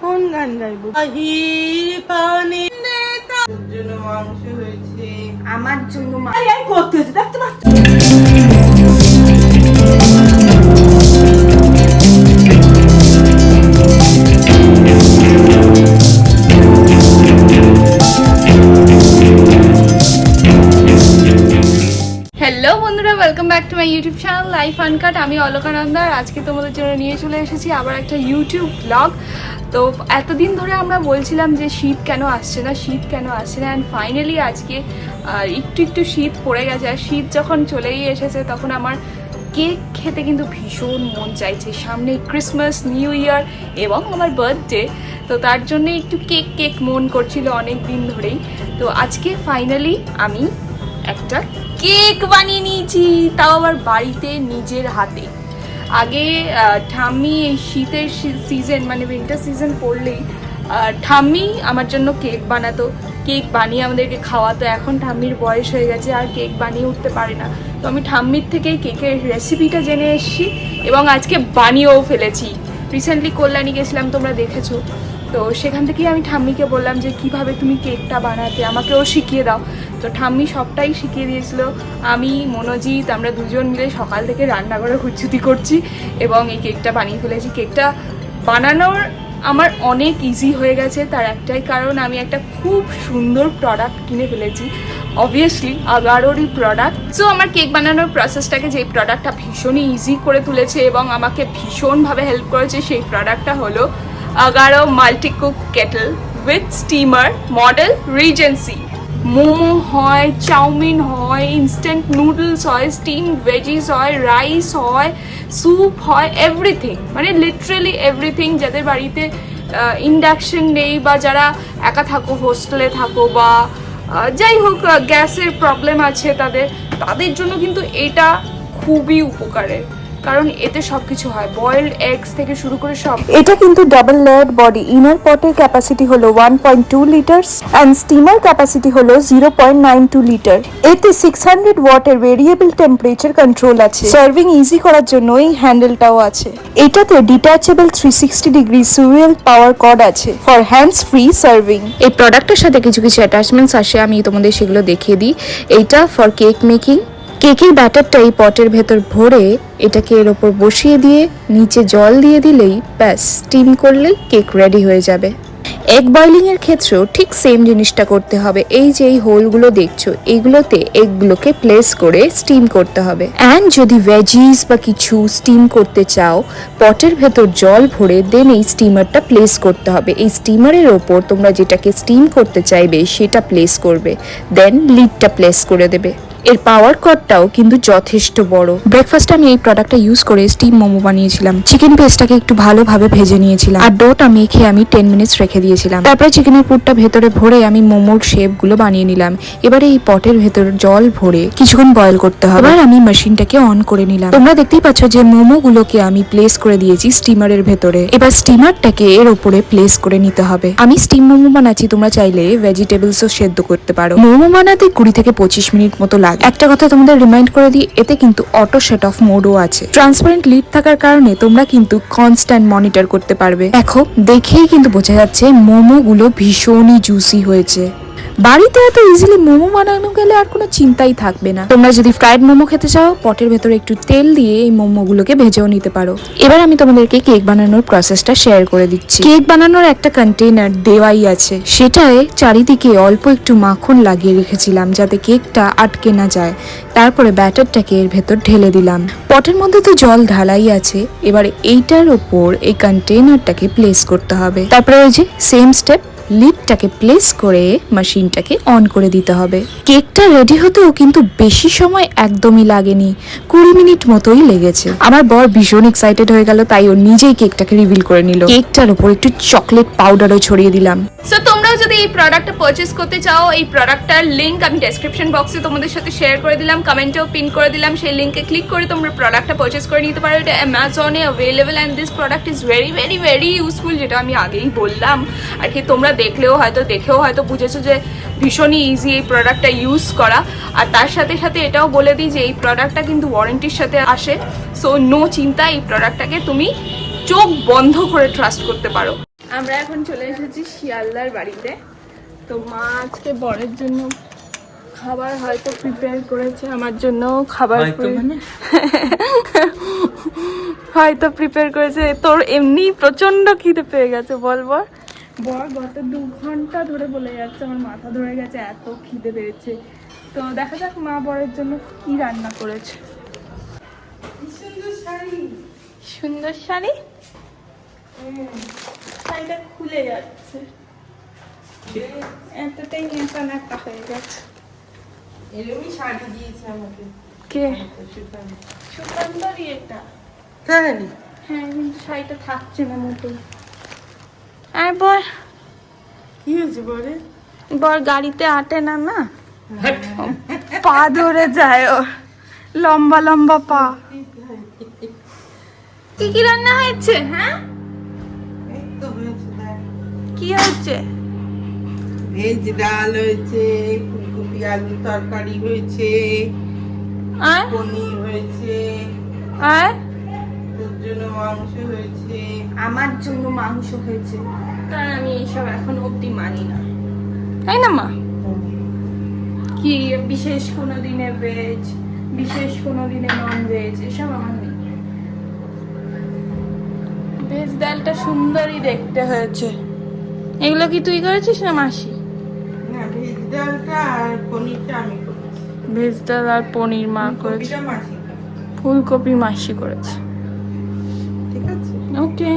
কোন গান গাইবো? পানি জন্য মাংস হয়েছে। আমার জন্য মাংস আই আই করতে হয়েছে দেখতে পাচ্ছ? Back to my YouTube channel life uncut আমি অলকানন্দা আর আজকে তোমাদের জন্য নিয়ে চলে এসেছি আবার একটা ইউটিউব ব্লগ তো এতদিন ধরে আমরা বলছিলাম যে শীত কেন আসছে না, শীত কেন আসছে না। অ্যান্ড ফাইনালি আজকে একটু একটু শীত পড়ে গেছে। আর শীত যখন চলেই এসেছে, তখন আমার কেক খেতে কিন্তু ভীষণ মন চাইছে। সামনে ক্রিসমাস নিউ ইয়ার এবং আমার বার্থডে তো তার জন্য একটু কেক কেক মন করছিল অনেক দিন ধরেই। তো আজকে ফাইনালি আমি একটা কেক বানিয়ে নিয়েছি, তাও আবার বাড়িতে নিজের হাতে। আগে ঠাম্মি এই শীতের সিজন মানে উইন্টার সিজন পড়লেই ঠাম্মি আমার জন্য কেক বানাতো। কেক বানিয়ে আমাদেরকে খাওয়াতো। এখন ঠাম্মির বয়স হয়ে গেছে, আর কেক বানিয়ে উঠতে পারে না। তো আমি ঠাম্মির থেকেই কেকের রেসিপিটা জেনে এসেছি এবং আজকে বানিয়েও ফেলেছি। রিসেন্টলি কল্যাণী গেছিলাম, তোমরা দেখেছ। তো সেখান থেকেই আমি ঠাম্মিকে বললাম যে, কীভাবে তুমি কেকটা বানাতে? আমাকেও শিখিয়ে দাও। তো ঠাম্মি সবটাই শিখিয়ে দিয়েছিল। আমি, মনোজিৎ, আমরা দুজন মিলে সকাল থেকে রান্না করে হুচ্ছুতি করছি এবং এই কেকটা বানিয়ে ফেলেছি। কেকটা বানানোর আমার অনেক ইজি হয়ে গেছে, তার একটাই কারণ আমি একটা খুব সুন্দর প্রোডাক্ট কিনে ফেলেছি। অবভিয়াসলি আগারোরই প্রোডাক্ট সো আমার কেক বানানোর প্রসেসটাকে যে প্রোডাক্টটা ভীষণই ইজি করে তুলেছে এবং আমাকে ভীষণভাবে হেল্প করেছে, সেই প্রোডাক্টটা হলো Agaro multicook kettle with steamer model regency momo হয়, চাউমিন হয় ইনস্ট্যান্ট নুডলস হয় স্টিম ভেজিস হয় রাইস হয় স্যুপ হয় এভরিথিং মানে লিটারেলি এভরিথিং যাদের বাড়িতে ইন্ডাকশন নেই বা যারা একা থাকো হোস্টেলে থাকো বা যাই হোক গ্যাসের প্রবলেম আছে তাদের তাদের জন্য কিন্তু এটা খুবই উপকারের। কারণ এতে সব কিছু হয়। বয়েলড এগস থেকে শুরু করে সব। এটা কিন্তু ডাবল লেয়ার্ড বডি ইনার পটের ক্যাপাসিটি হলো one point two litres and steamer capacity হলো zero point nine two litre এতে সিক্স হান্ড্রেড ওয়াটের ভেরিয়েবল টেম্পারেচার কন্ট্রোল আছে। সার্ভিং ইজি করার জন্য এই হ্যান্ডেলটাও আছে। এটাতে detachable three sixty degree swivel power cord আছে ফর হ্যান্ডস ফ্রি সার্ভিং এই প্রোডাক্টের সাথে কিছু কিছু অ্যাটাচমেন্টস আসে। আমি তোমাদের সেগুলো দেখিয়ে দিই। এইটা ফর কেক মেকিং কেকের ব্যাটারটা এই পটের ভেতর ভরে এটাকে এর ওপর বসিয়ে দিয়ে, নিচে জল দিয়ে দিলেই ব্যাস স্টিম করলেই কেক রেডি হয়ে যাবে। এগ বয়লিং এর ক্ষেত্রেও ঠিক সেম জিনিসটা করতে হবে। এই যে এই হোলগুলো দেখছ এইগুলোতে এগগুলোকে প্লেস করে স্টিম করতে হবে। অ্যান্ড যদি ভেজিস বা কিছু স্টিম করতে চাও, পটের ভেতর জল ভরে দেন এই স্টিমারটা প্লেস করতে হবে। এই স্টিমারের ওপর তোমরা যেটাকে স্টিম করতে চাইবে, সেটা প্লেস করবে। দেন লিডটা প্লেস করে দেবে। এর পাওয়ার কটটাও কিন্তু যথেষ্ট বড়। ব্রেকফাস্টে আমি এই প্রোডাক্টটা ইউজ করে স্টিম মোমো বানিয়েছিলাম। চিকেন পেস্টটাকে একটু ভালোভাবে ভেজে নিয়েছিলাম। আর ডোটা মেখে আমি টেন মিনিটস রেখে দিয়েছিলাম। তারপরে চিকেনের পুরটা ভেতরে ভরে আমি মোমোর শেপগুলো বানিয়ে নিলাম। এবারে এই পটের ভেতর জল ভরে কিছুক্ষণ বয়েল করতে হবে। এবার আমি মেশিনটাকে অন করে নিলাম। তোমরা দেখতেই পাচ্ছ যে মোমোগুলোকে আমি প্লেস করে দিয়েছি স্টিমারের ভেতরে। এবার স্টিমারটাকে এর উপরে প্লেস করে নিতে হবে। আমি স্টিম মোমো বানাচ্ছি, তোমরা চাইলে ভেজিটেবলসও সেদ্ধ করতে পারো। মোমো বানাতে কুড়ি থেকে পঁচিশ মিনিট মতো লাগে। একটা কথা তোমাদের রিমাইন্ড করে দিই, এতে কিন্তু অটো সেট অফ মোডও আছে। ট্রান্সপারেন্ট লিড থাকার কারণে তোমরা কিন্তু কনস্ট্যান্ট মনিটর করতে পারবে। দেখো, দেখেই কিন্তু বোঝা যাচ্ছে মোমো গুলো ভীষণই জুসি হয়েছে। বাড়িতে এত ইজিলি মোমো বানানো গেলে আর কোনো চিন্তাই থাকবে না। তোমরা যদি ফ্রাইড মোমো খেতে চাও, পটের ভেতরে একটু তেল দিয়ে এই মোমোগুলোকে ভেজেও নিতে পারো। এবার আমি তোমাদেরকে কেক বানানোর প্রসেসটা শেয়ার করে দিচ্ছি। কেক বানানোর একটা কন্টেনার দেওয়াই আছে। সেটায় চারিদিকে অল্প একটু মাখন লাগিয়ে রেখেছিলাম যাতে কেকটা আটকে না যায়। তারপরে ব্যাটারটাকে এর ভেতর ঢেলে দিলাম। পটের মধ্যে তো জল ঢালাই আছে। এবার এইটার ওপর এই কন্টেনারটাকে প্লেস করতে হবে। তারপরে ওই যে সেম স্টেপ লিডটাকে প্লেস করে মেশিনটাকে অন করে দিতে হবে। কেকটা রেডি হতেও কিন্তু বেশি সময় একদমই লাগেনি। কুড়ি মিনিট মতোই লেগেছে। আমার বর ভীষণ এক্সাইটেড হয়ে গেল, তাই ও নিজেই কেকটাকে রিভিল করে নিল। কেকটার উপর একটু চকলেট পাউডারও ছড়িয়ে দিলাম। তোমরাও যদি এই প্রোডাক্টটা পারচেস করতে চাও, এই প্রোডাক্টটার লিংক আমি ডেসক্রিপশন বক্সে তোমাদের সাথে শেয়ার করে দিলাম কমেন্টেও পিন করে দিলাম, সেই লিঙ্কে ক্লিক করে তোমরা প্রোডাক্টটা পারচেস করে নিতে পারো। এটা অ্যামাজনে available and this product is very very very useful যেটা আমি আগেই বললাম। আর কি তোমরা দেখলেও হয়তো, দেখেও হয়তো বুঝেছ যে ভীষণই ইজি এই প্রোডাক্টটা ইউজ করা। আর তার সাথে সাথে এটাও বলে দিই যে এই প্রোডাক্টটা কিন্তু ওয়ারেন্টির সাথে আসে। সো নো চিন্তা, এই প্রোডাক্টটাকে তুমি চোখ বন্ধ করে ট্রাস্ট করতে পারো। আমরা এখন চলে এসেছি শিয়ালদার বাড়িতে। তো মা আজকে বরের জন্য খাবার হয়তো প্রিপেয়ার করেছে আমার জন্য খাবার হয়তো প্রিপেয়ার করেছে। তোর এমনি প্রচণ্ড খিদে পেয়ে গেছে বল বল। বর গত দু ঘণ্টা ধরে বলে যাচ্ছে আমার মাথা ধরে গেছে এত খিদে পেয়েছে। তো দেখা যাক মা বরের জন্য কি রান্না করেছে। সুন্দর শাড়ি। সুন্দর শাড়ি? শাড়িটা খুলে যাচ্ছে। এতটাই নেশান একটা হয়ে গেছে। এরকমই শাড়ি দিয়েছে আমাকে। কে? সুকান্তরই এটা। তাই হ্যাঁ কিন্তু শাড়িটা থাকছে না মোটেই। আর বর? কি হয়েছে বলে বর গাড়িতে আটে না না? পা ধরে যায় ও। লম্বা লম্বা পা। কি কি রান্না হয়েছে হ্যাঁ? কি হয়েছে? ভেজ ডাল হয়েছে ফুলকপি আলু তরকারি হয়েছে আর? পনির হয়েছে আর? তোর জন্য মাংস হয়েছে। আমার জন্য মাংস হয়েছে। কারণ আমি এইসব এখন অব্দি মানি না। তাই না মা? কি বিশেষ কোনো দিনে ভেজ বিশেষ কোনো দিনে নন ভেজ এসব আমার নেই। ভেজ ডালটা সুন্দরই দেখতে হয়েছে। এগুলো কি তুই করেছিস না মাসি? ভেজ ডালটা আর পনিরটা আমি করেছি। ভেজ ডাল আর পনির মা করেছে। ফুলকপি মাসি করেছে। ঠিক আছে। ওকে।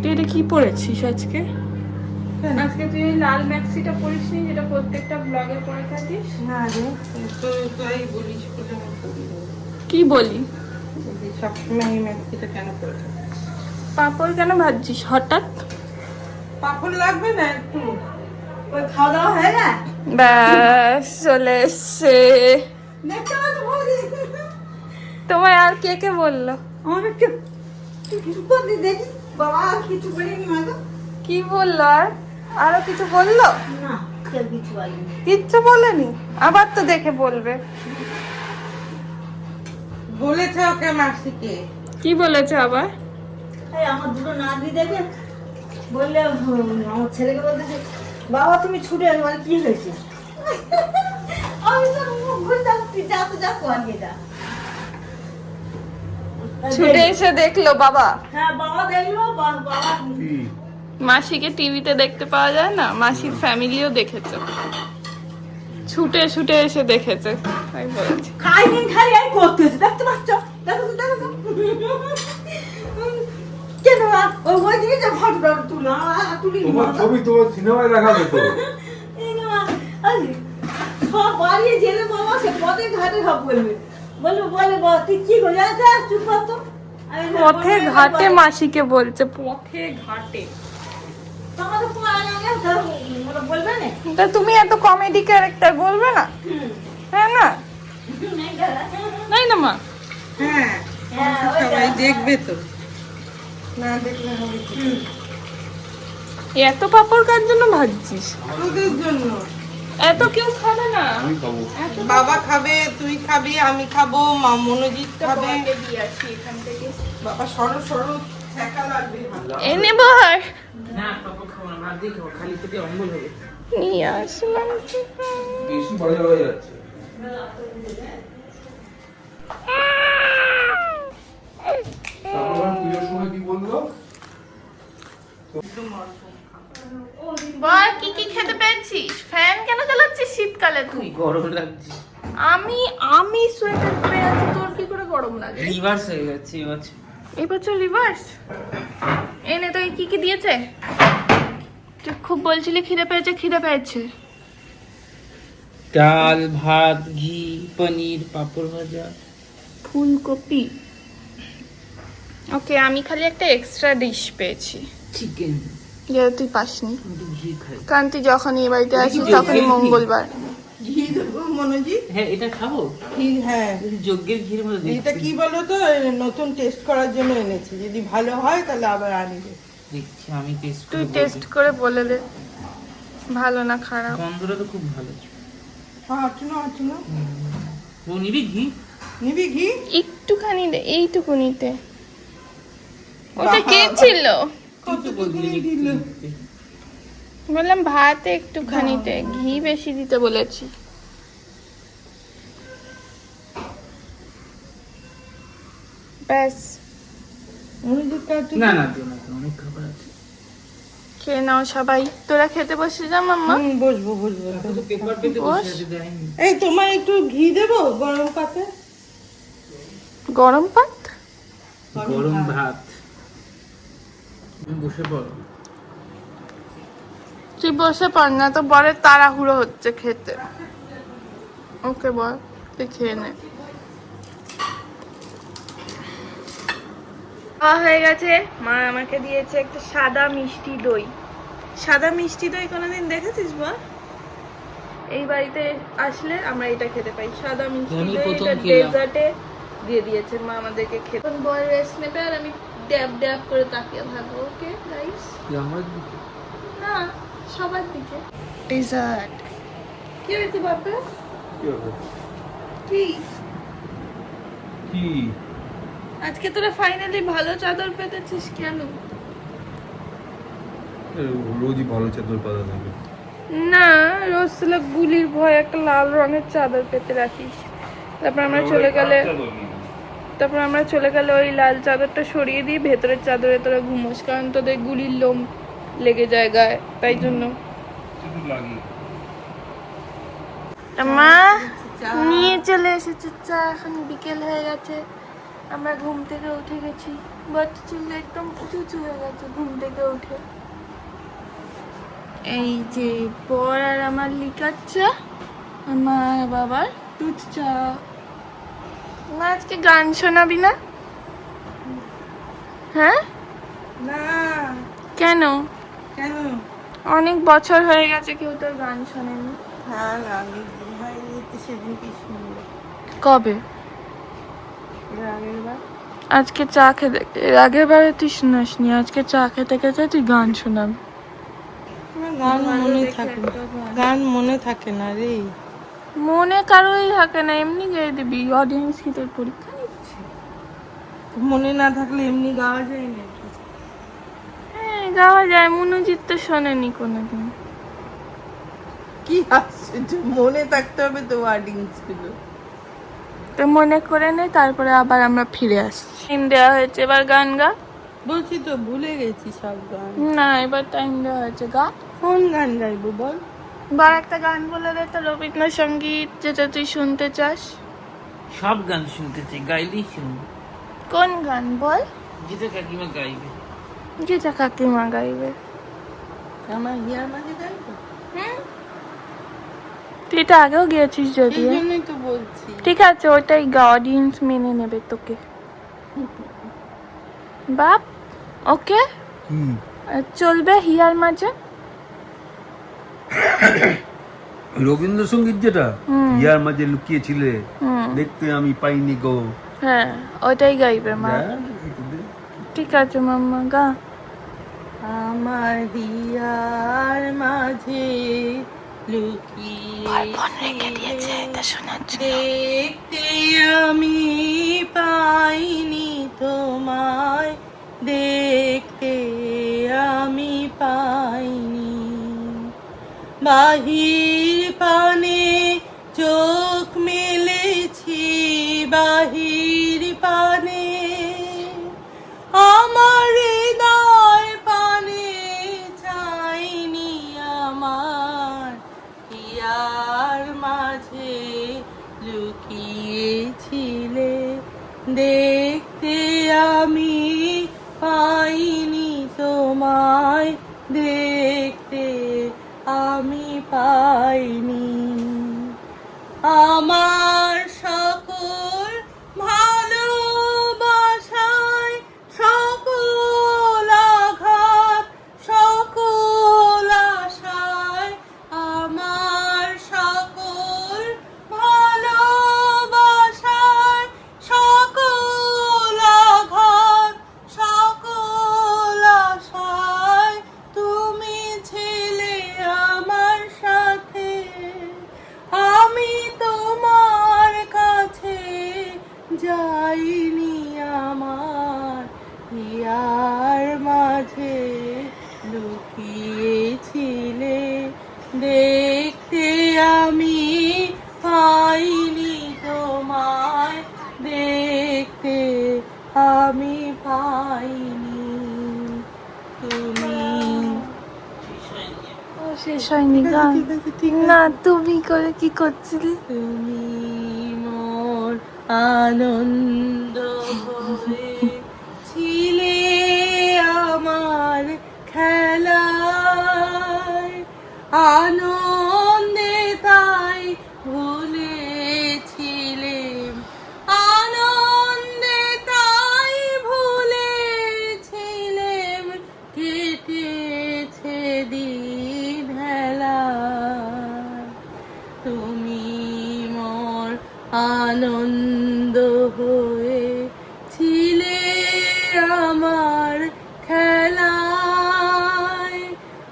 তুই এটা কি পরেছিস আজকে? আজকে তুই লাল ম্যাক্সিটা পরিস নি যেটা প্রত্যেকটা ব্লগে পরে থাকিস? না রে। তো তাই বলিস বলে। কি সবসময় এই ম্যাক্সিটা কেন? পাপড় কেন ভাজছিস? হঠাৎ? পাপড় লাগবে না একটু? ওই খাওয়া দাওয়া হয়ে গেছে? ব্যাস চলে এসছে। তোমায় আর কে কে বলল? আমাকে বাবা কিছু বলিনি কি বলল আর? আরও কিছু বলল? না কিচ্ছু বলেনি? আবার তো দেখে বলবে। বলেছে ওকে মাসিকে। কি বলেছে আবার? আমার দুটো না নাতনি দেখে বললে আমার ছেলেকে বলতেছে বাবা তুমি ছুটে আসবে মানে কি হয়েছে? আমি তো মুখ ঘুরে যাচ্ছি যা তো যা যা। ছুটে এসে দেখল বাবা। হ্যাঁ বাবা দেখল বাবা মাসিকে টিভিতে দেখতে পাওয়া যায় না? মাসির ফ্যামিলিও দেখেছে। ছুটে ছুটে এসে দেখেছে তাই বলেছে। খাইনি খাই এই করতেছে। দেখতে পাচ্ছ? দেখো দেখো আর ওই ওই দিকে ফটোটা তুলো তুলি তোমার ছবি তোমার সিনেমায় দেখাবে তো। এই না, আরে, সব বাড়িয়ে জেলে বাবা সে পথে ঘাটে সব বলবে। বলবে বলে বাবা তুই কি করে যা চুপ কর তো। পথে ঘাটে মাসিকে বলছে পথে ঘাটে। তা তুমি এত কমেডি ক্যারেক্টার বলবে না? হ্যাঁ না? নাই না মা? হ্যাঁ হ্যাঁ, সবাই দেখবে তো। না দেখলে হবে কি? এত পাপড় কার জন্য ভাজছিস? তোদের জন্য। এত কেউ খাবে না? আমি খাব। বাবা খাবে তুই খাবি আমি খাব মা মনোজিৎ খাবে। বাবা সরো সরো ছ্যাঁকা লাগবে। ভালো এনে বর না খাব না ভাত দিয়ে খাব খালি পেটে অম্বল হবে। নিয়ে আসলাম বেশি মজা হয়ে যাচ্ছে। তারপর পুজোর সময় কি বলল? বল কি কি খেতে পেয়েছিস? ফ্যান কেন চালাচ্ছিস শীতকালে তুই? গরম লাগছে। আমি আমি সোয়েটার পরে আছি তোর কি করে গরম লাগে? রিভার্স হয়ে গেছে এবছর এই বছর রিভার্স এনে তো কি কি দিয়েছে? তুই খুব বলছিলি খিদে পেয়েছে খিদে পেয়েছে। ডাল ভাত ঘি পনির পাঁপড় ভাজা। ফুলকপি। ওকে আমি খালি একটা এক্সট্রা ডিশ পেয়েছি। চিকেন যেটা তুই পাসনি। কারণ তুই যখনই এই বাড়িতে আসিস তখনই মঙ্গলবার। ঘি দেবো মনোজিৎ হ্যাঁ এটা খাব? ঘি হ্যাঁ। যজ্ঞের ঘির মতো এটা কি বলো তো নতুন টেস্ট করার জন্য এনেছি। যদি ভালো হয় তাহলে আবার আনিবে দেখছি আমি টেস্ট তুই টেস্ট করে বলে দে। ভালো না খারাপ। গন্ধটা তো খুব ভালো। হ্যাঁ আটুনো আটুনো ও নিবি ঘি? নিবি ঘি? একটুখানি দে এইটুকুনিতে। ওটা কে ছিল বললাম ভাত একটুখানিতে ঘি বেশি দিতে বলেছি। ব্যাস। না না অনেক খাবার আছে। খেয়ে নাও সবাই। তোরা খেতে বসে যা মাম্মা। বসবো বসবো। পেতে এই তোমার একটু ঘি দেবো? গরম পাতে? গরম ভাত? গরম ভাত। বসে পড়ো। তুই বসে পড় না তো বরে তাড়াহুড়ো হচ্ছে খেতে। ওকে বল তুই খেয়ে নে। খাওয়া হয়ে গেছে। মা আমাকে দিয়েছে একটা সাদা মিষ্টি দই। সাদা মিষ্টি দই কোনোদিন দেখেছিস বল এই বাড়িতে আসলে আমরা এটা খেতে পাই। সাদা মিষ্টি দই এটা ডেজার্টে দিয়ে দিয়েছে মা আমাদেরকে খেতে। বল রেস্ট নেবে আর আমি ড্যাব ড্যাব করে তাকিয়ে থাকব ওকে গাইস আমার না সবার দিকে। ডেজার্ট কি হয়েছে বাবা কি কি? আজকে তোরা ফাইনালি ভালো চাদর পেতেছিস কেন? রোজই ভালো চাদর পাতা থাকে না রোজ গুলির ভয় একটা লাল রঙের চাদর পেতে রাখিস। তারপর আমরা চলে গেলে তারপর আমরা চলে গেলে ওই লাল চাদরটা সরিয়ে দিই, ভেতরের চাদরে তোরা ঘুমোস, কারণ তোদের গুলির লোম লেগে যায় গায়ে, তাই জন্য। মা নিয়ে চলে এসেছে, চা এখন বিকেল হয়ে গেছে। আমরা ঘুম থেকে উঠে গেছি। বাচ্চা চুল একদম উঁচু উঁচু হয়ে গেছে ঘুম থেকে উঠে। এই যে বর আর আমার লিকার চা আমার বাবার দুধ চা। মা আজকে গান শোনাবি না? হ্যাঁ? না। কেন? কেন? অনেক বছর হয়ে গেছে কেউ তোর গান শোনেনি। হ্যাঁ অনেক দিন হয়নি তো সেদিন কি শুনব। কবে? আগের বার। আজকে চা খেতে এর আগের বারে তুই শোনাসনি আজকে চা খেতে খেতে তুই গান শোনাবি। গান মনে থাকে গান মনে থাকে না রে। মনে কারোই থাকে না এমনি গেয়ে দিবি। অডিয়েন্স কি তোর পরীক্ষা নিচ্ছে। মনে না থাকলে এমনি গাওয়া যায় না হ্যাঁ গাওয়া যায় মনোজিৎ তো শোনেনি কোনোদিন। কি আশ্চর্য মনে থাকতে হবে তো ওয়ার্ডিংসগুলো তো মনে করে নে তারপরে আবার আমরা ফিরে আসছি। টাইম দেওয়া হয়েছে এবার গান গা। বলছি তো ভুলে গেছি সব গান। না এবার টাইম দেওয়া হয়েছে গা। কোন গান গাইবো বল? বা একটা গান বলে দে তো রবীন্দ্রসঙ্গীত যেটা তুই শুনতে চাস। সব গান শুনতে চাই গাইলেই শুনব। কোন গান বল? যেটা কাকিমা গাইবে। যেটা কাকিমা গাইবে। আমার হিয়ার মাঝে গাইবো? তুই এটা আগেও গিয়েছিস জন্যই তো বলছি। ঠিক আছে ওটাই গা অডিয়েন্স মেনে নেবে তোকে। বাপ ওকে? চলবে হিয়ার মাঝে? রবীন্দ্রসঙ্গীত যেটা ইয়ার মাঝে লুকিয়েছিলে দেখতে আমি পাইনি গো। হ্যাঁ ওটাই গাইবে মা। ঠিক আছে মাম্মা গা। আমার হিয়ার মাঝে দেখতে আমি পাইনি তোমায় দেখতে আমি পাইনি বাহির পানে চোখ মেলেছি বাহির পানে। আমার হৃদয় পানে চাইনি আমার ইয়ার মাঝে লুকিয়েছিলে। দেখতে আমি আমার না তুমি করে কি করছিলে? তুমি মোর আনন্দ ছিলে আমার খেলায়। আনন্দে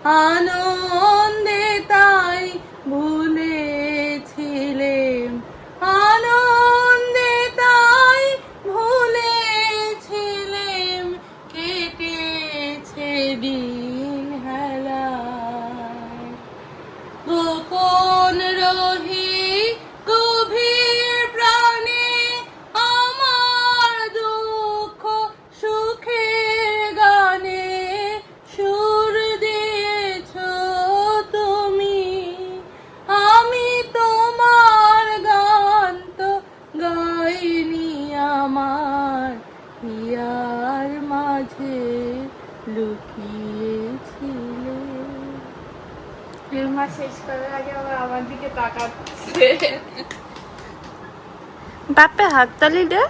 আনন্দে শেষ করার আগে আবার আমার দিকে তাকাচ্ছে। বাপে হাততালি দে।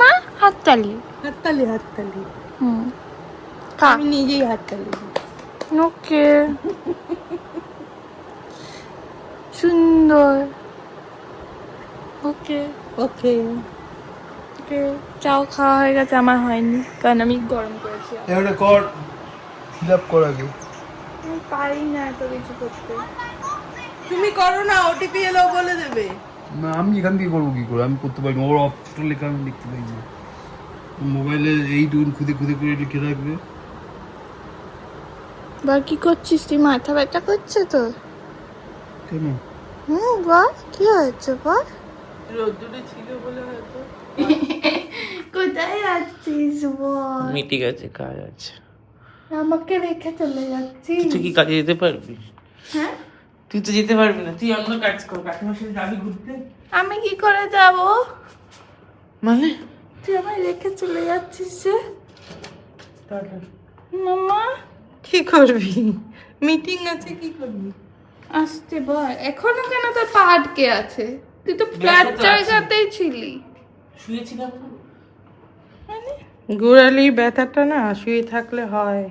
মা হাততালি। হাততালি হাততালি। হুম আমি নিজেই হাততালি ওকে। সুন্দর। ওকে। ওকে। ওকে চাও খাওয়া হয়ে গেছে আমার হয়নি কারণ আমি গরম করেছি। এটা কর। ফিল আপ কর আগে। আমি পারি না এত কিছু করতে। তুমি করো না ওটিপি এলেও বলে দেবে। না আমি এখান থেকে করব কি করে? আমি করতে পারি না ওর অপশনটা লেখা আমি লিখতে পারি না। মোবাইলে এইটুকুন খুদে খুদে করে লিখে রাখবে। বা কি করছিস? তুই মাথা ব্যথা করছে তো কেন? হুম বা কি হয়েছে বা রোদ্দুরে ছিল বলে হয়তো। কোথায় যাচ্ছিস বল? মিটে গেছে কাজ আছে। আমাকে রেখে চলে যাচ্ছিস তুই কি কাজে যেতে পারবি? হ্যাঁ? তুই তো যেতে পারবি না তুই অন্য কাজ কর কাকিমার সাথে যাবি ঘুরতে। আমি কি করে যাব? মানে? তুই আমায় রেখে চলে যাচ্ছিস যে। মামা? কি করবি? মিটিং আছে কি করবি? আসতে বল এখনও কেন তোর পা আটকে আছে? তুই তো ফ্ল্যাট জায়গাতেই ছিলি। শুয়েছিলাম। তো। গোড়ালি ব্যথাটা না শুয়ে থাকলে হয়।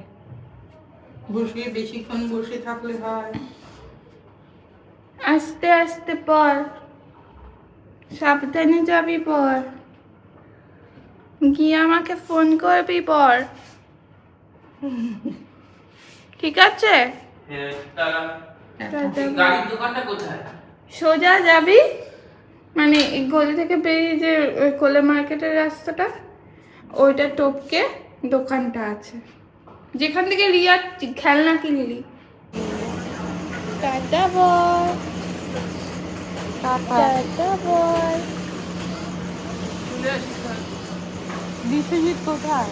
বসে বেশিক্ষণ বসে থাকলে হয়। আস্তে আস্তে পর। সাবধানে যাবি পর। গিয়ে আমাকে ফোন করবি পর। ঠিক আছে? হ্যাঁ, সোজা যাবি? মানে গলি থেকে বেরিয়ে যে কোলে মার্কেটের রাস্তাটা ওইটা টপকে দোকানটা আছে। যেখান থেকে রিয়া খেলনা কিনলি। টাটা বয় টাটা। বয় বিশ্বজিৎ কোথায়?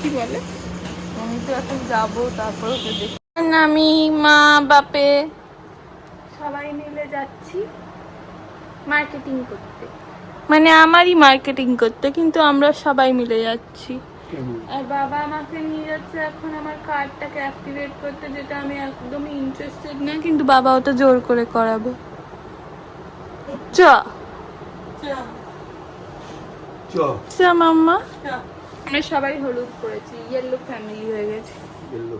কি বলে? আমি তো এখন যাব তারপর ওকে দেখি। আমি মা বাপে। সবাই মিলে যাচ্ছি মার্কেটিং করতে। মানে আমারই মার্কেটিং করতে কিন্তু আমরা সবাই মিলে যাচ্ছি। আর বাবা আমাকে নিয়ে যাচ্ছে এখন আমার কার্ডটাকে অ্যাক্টিভেট করতে যেটা আমি একদমই ইন্টারেস্টেড না কিন্তু বাবা ওটা জোর করে করাবে। চ। চ। চ। মাম্মা। আমরা সবাই হলুদ করেছি ইয়েলো ফ্যামিলি হয়ে গেছে। গেল